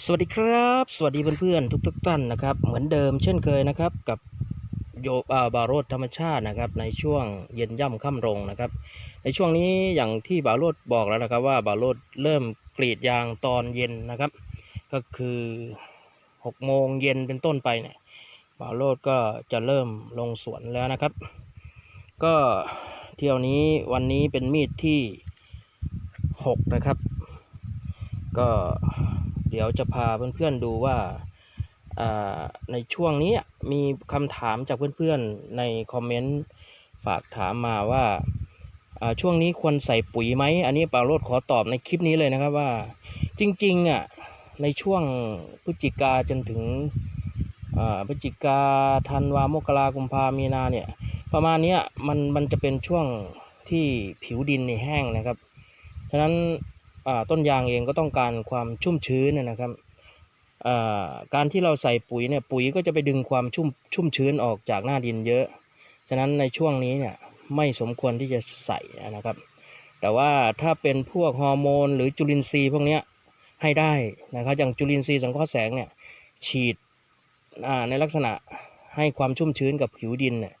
สวัสดีครับ สวัสดีเพื่อนๆทุกๆท่านนะครับ เหมือนเดิมเช่นเคยนะครับกับโยอาบาโรดธรรมชาตินะครับ ในช่วงเย็นย่ำค่ำรงนะครับ ในช่วงนี้อย่างที่บาโรดบอกแล้วนะครับ ว่าบาโรดเริ่มกรีดยางตอนเย็นนะครับ ก็คือ6โมงเย็นเป็นต้นไปเนี่ยบาโรดก็จะเริ่มลงสวนแล้วนะครับ ก็เที่ยวนี้วันนี้เป็นมีดที่ 6 นะครับ ก็ เดี๋ยวจะพาเพื่อนๆดูว่าในช่วงนี้มีคำถามจากเพื่อนๆในคอมเมนต์ฝากถามมาว่าช่วงนี้ควรใส่ปุ๋ยไหม อันนี้ปาโรดขอตอบในคลิปนี้เลยนะครับว่า จริงๆอะในช่วงพฤศจิกาจนถึงพฤศจิกาธันวามกรากุมภามีนาเนี่ยประมาณนี้มันมันจะเป็นช่วงที่ผิวดินนี่แห้งนะครับ ฉะนั้น ต้นยางเองก็ต้องการความชุ่มชื้นนะครับการที่เราใส่ปุ๋ยเนี่ยปุ๋ยก็จะไปดึงความชุ่มชุ่มชื้นออกจากหน้าดินเยอะ ฉะนั้นในช่วงนี้เนี่ยไม่สมควรที่จะใส่นะครับ แต่ว่าถ้าเป็นพวกฮอร์โมนหรือจุลินทรีย์พวกนี้ให้ได้นะครับอย่างจุลินทรีย์สังเคราะห์แสงเนี่ยฉีดในลักษณะให้ความชุ่มชื้นกับผิวดินเนี่ย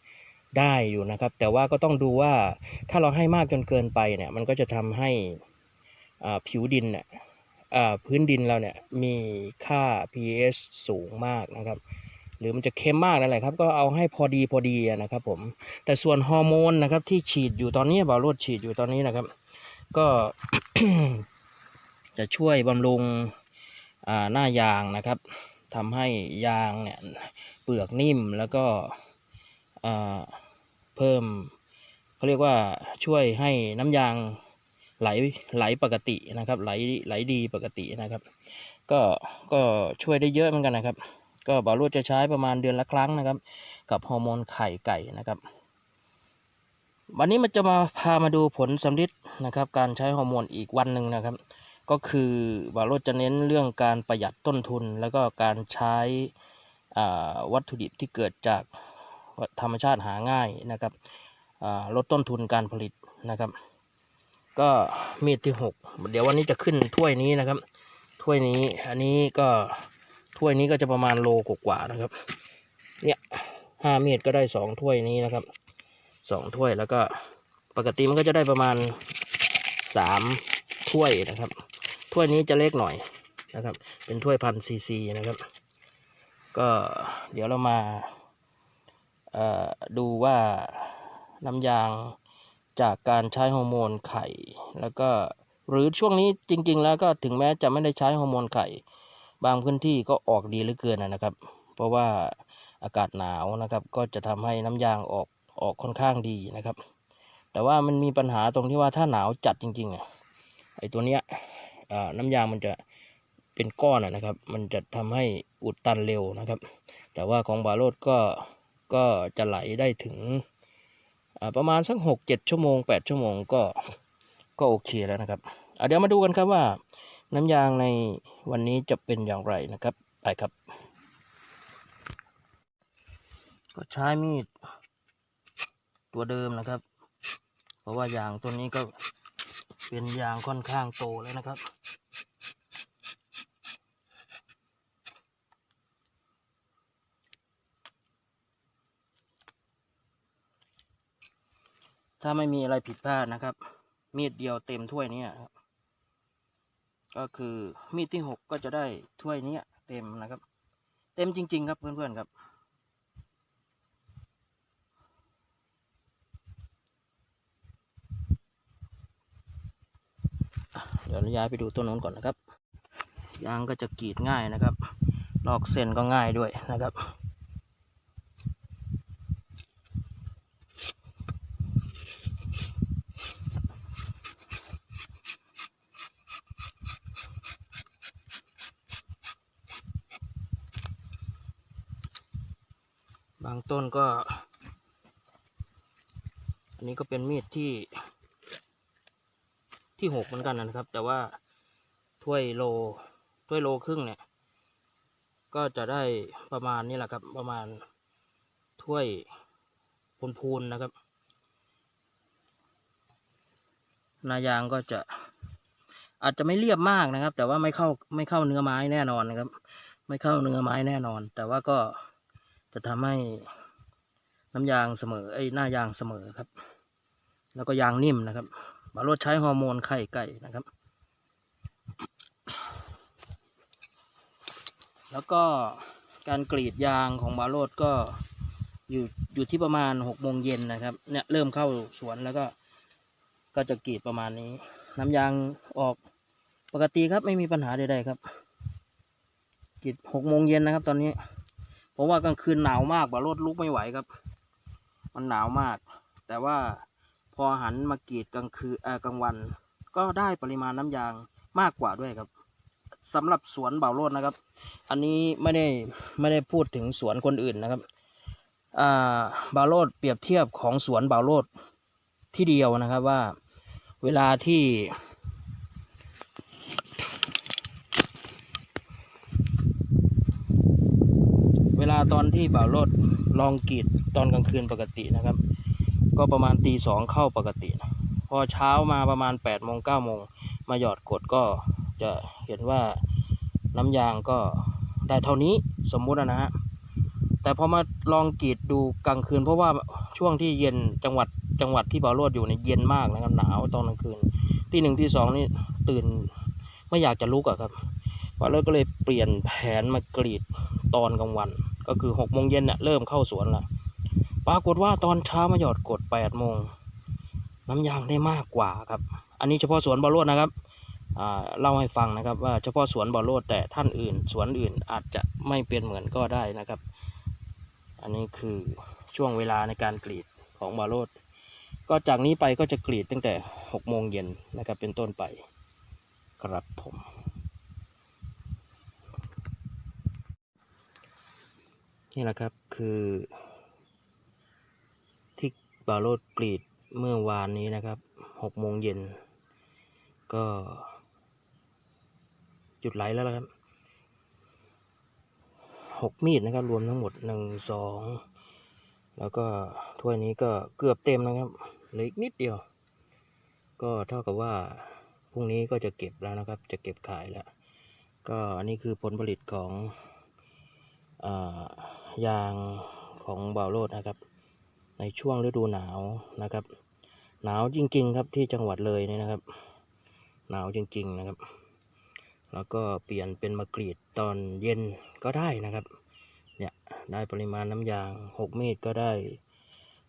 ได้อยู่นะครับ แต่ว่าก็ต้องดูว่าถ้าเราให้มากจนเกินไปเนี่ยมันก็จะทำให้ ผิวดินเนี่ยพื้นดินเราเนี่ยมีค่า pH สูงมากนะครับ หรือมันจะเค็มมากนั่นแหละครับ ก็เอาให้พอดีพอดีนะครับผมแต่ส่วนฮอร์โมนนะครับที่ฉีดอยู่ตอนนี้บาโรดฉีดอยู่ตอนนี้นะครับ ก็จะช่วยบำรุงหน้ายางนะครับทำให้ยางเนี่ยเปลือกนิ่มแล้วก็เพิ่มเขาเรียกว่าช่วยให้น้ำยาง ไหลไหลปกตินะครับ ไหลไหลดีปกตินะครับ ก็ก็ช่วยได้เยอะเหมือนกันนะครับ ก็บารูดจะใช้ประมาณเดือนละครั้งนะครับ กับฮอร์โมนไข่ไก่นะครับ วันนี้มันจะมาพามาดูผลสำลิดนะครับ การใช้ฮอร์โมนอีกวันหนึ่งนะครับ ก็คือบาโรดจะเน้นเรื่องการประหยัดต้นทุน แล้วก็การใช้วัตถุดิบที่เกิดจากธรรมชาติหาง่ายนะครับลดต้นทุนการผลิตนะครับ ก็มีดที่หกเดี๋ยววันนี้จะขึ้นถ้วยนี้นะครับ ถ้วยนี้อันนี้ก็ถ้วยนี้ก็จะประมาณโลกว่าๆนะครับ เนี่ยห้าเมตรก็ได้สองถ้วยนี้นะครับสองถ้วยแล้วก็ปกติมันก็จะได้ประมาณสามถ้วยนะครับ ถ้วยนี้จะเล็กหน่อยนะครับ เป็นถ้วยพันซีซีนะครับ ก็เดี๋ยวเรามาดูว่าน้ำยาง จากการใช้ฮอร์โมนไข่ แล้วก็หรือช่วงนี้จริง ๆ แล้วก็ถึงแม้จะไม่ได้ใช้ฮอร์โมนไข่ บางพื้นที่ก็ออกดีเหลือเกินนะครับ เพราะว่าอากาศหนาวนะครับ ก็จะทำให้น้ำยางออกออกค่อนข้างดีนะครับ แต่ว่ามันมีปัญหาตรงที่ว่าถ้าหนาวจัดจริงๆอะไอตัวเนี้ยน้ำยางมันจะเป็นก้อนนะครับ มันจะทำให้อุดตันเร็วนะครับ แต่ว่าของบาโรดก็ก็จะไหลได้ถึง ประมาณสักหกเจ็ดชั่วโมงแปดชั่วโมงก็ก็โอเคแล้วนะครับเดี๋ยวมาดูกันครับว่า น้ำยางในวันนี้จะเป็นอย่างไรนะครับไปครับ ก็ใช้มีด ตัวเดิมนะครับ เพราะว่ายางตัวนี้ก็เป็นยางค่อนข้างโตแล้วนะครับ ถ้าไม่มีอะไรผิดพลาดนะครับ มีดเดียวเต็มถ้วยนี้ครับ ก็คือมีดที่หกก็จะได้ถ้วยนี้เต็มนะครับ เต็มจริง ๆ ครับเพื่อนๆครับเดี๋ยวย้ายไปดูต้นนู้นก่อนนะครับ ยางก็จะกรีดง่ายนะครับ ลอกเส้นก็ง่ายด้วยนะครับางต้นก็ อันนี้ก็เป็นมีดที่ที่หกเหมือนกันนะครับ แต่ว่าถ้วยโลถ้วยโลครึ่งเนี่ย ก็จะได้ประมาณนี้แหละครับ ประมาณถ้วยพูนๆนะครับนายางก็จะอาจจะไม่เรียบมากนะครับ แต่ว่าไม่เข้าไม่เข้าเนื้อไม้แน่นอนนะครับ ไม่เข้าเนื้อไม้แน่นอน แต่ว่าก็ จะทำให้น้ำยางเสมอไอ้หน้ายางเสมอครับ แล้วก็ยางนิ่มนะครับบารถใช้ฮอร์โมนไข่ไก่นะครับ แล้วก็การกรีดยางของบาโรดก็อยู่อยู่ที่ประมาณหกโมงเย็นนะครับเนี่ยเริ่มเข้าสวนแล้วก็ก็จะกรีดประมาณนี้ น้ำยางออกปกติครับไม่มีปัญหาใดๆครับกรีดหกโมงเย็นนะครับตอนนี้ เพราะว่ากลางคืนหนาวมากบารดลุกไม่ไหวครับ มันหนาวมาก แต่ว่าพอหันมากรีดกลางคืนเออกลางวัน ก็ได้ปริมาณน้ำยางมากกว่าด้วยครับสำหรับสวนเบาโรดนะครับ อันนี้ไม่ได้ไม่ได้พูดถึงสวนคนอื่นนะครับอ่าบาโรดเปรียบเทียบของสวนบาโรดที่เดียวนะครับว่าเวลาที่ ลาตอนที่บ่าวรดลองกรีดตอนกลางคืนปกตินะครับ ก็ประมาณตีสองเข้าปกตินะพอเช้ามาประมาณ8ปดโมงเก้าโมงมาหยอดกดก็จะเห็นว่าน้ำยางก็ได้เท่านี้สมมุตินะฮะแต่พอมาลองกรีดดูกลางคืน เพราะว่าช่วงที่เย็นจังหวัดจังหวัดที่บ่าวรดอยู่เนี่ยเย็นมากนะครับหนาวตอนกลางคืนที่หนึ่งที่สองนี่ตื่นไม่อยากจะลุกอะครับบ่าวโรดก็เลยเปลี่ยนแผนมากรีดตอนกลางวัน ก็คือหกโมงเย็นเนี่ยเริ่มเข้าสวนล้วปรากฏว่าตอนเช้ามาหยอดกดแปดโมงน้ำยางได้มากกว่าครับ อันนี้เฉพาะสวนบอลโลดนะครับเล่าให้ฟังนะครับว่าเฉพาะสวนบอลโลดแต่ท่านอื่น สวนอื่นอาจจะไม่เป็นเหมือนก็ได้นะครับ อันนี้คือช่วงเวลาในการกรีดของบอลโลดก็จากนี้ไปก็จะกรีดตั้งแต่หกโมงเย็นนะครับเป็นต้นไปครับผม นี่แหละครับคือที่บาโรดกรีดเมื่อวานนี้นะครับหกโมงเย็นก็ จุดไหลแล้วครับหกมีดนะครับ รวมทั้งหมดหนึ่งสองแล้วก็ถ้วยนี้ก็เกือบเต็มนะครับเหลืออีกนิดเดียว ก็เท่ากับว่าพรุ่งนี้ก็จะเก็บแล้วนะครับ จะเก็บขายแล้ว ก็อันนี้คือผลผลิตของอ่า ยางของบ่าวโรดนะครับ ในช่วงฤดูหนาวนะครับ หนาวจริง ๆ ครับที่จังหวัดเลยนี่นะครับ หนาวจริง ๆนะครับ แล้วก็เปลี่ยนเป็นมากรีดตอนเย็นก็ได้นะครับ เนี่ยได้ปริมาณน้ำยางหกมีดก็ได้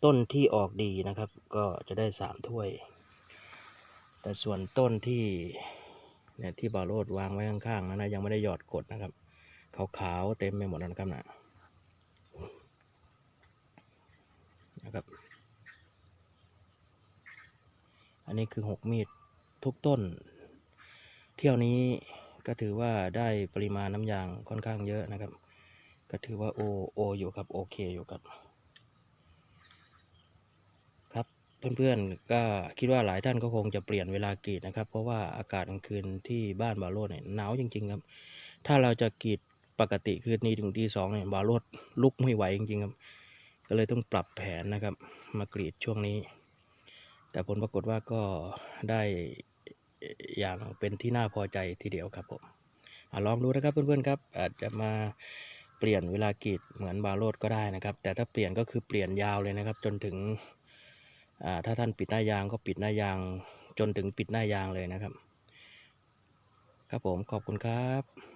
ต้นที่ออกดีนะครับ ก็จะได้สามถ้วย แต่ส่วนต้นที่เนี่ยที่บาวโรดวางไว้ข้างๆนั้นนะยังไม่ได้หยอดกดนะครับขาวๆเต็มไปหมดแล้วนะครับนะ นะครับ อันนี้คือหกมีดทุกต้น เที่ยวนี้ก็ถือว่าได้ปริมาณน้ำยางค่อนข้างเยอะนะครับ ก็ถือว่าโอโออยู่ครับโอเคอยู่ครับ ครับเพื่อนๆก็คิดว่าหลายท่านก็คงจะเปลี่ยนเวลากรีดนะครับ เพราะว่าอากาศกลางคืนที่บ้านบาโรดเนี่ยหนาวจริง ๆ ครับ ถ้าเราจะกรีดปกติคือนี้ถึงที่สองเนี่ยบาโรดลุกไม่ไหวจริงๆครับ ก็เลยต้องปรับแผนนะครับ มากรีดช่วงนี้ แต่ผลปรากฏว่าก็ได้อย่างเป็นที่น่าพอใจทีเดียวครับผมอลองดูนะครับเพื่อนๆครับ อาจจะมาเปลี่ยนเวลากรีดเหมือนบาโรดก็ได้นะครับ แต่ถ้าเปลี่ยนก็คือเปลี่ยนยาวเลยนะครับ จนถึงถ้าท่านปิดหน้ายางก็ปิดหน้ายาง จนถึงปิดหน้ายางเลยนะครับ ครับผมขอบคุณครับ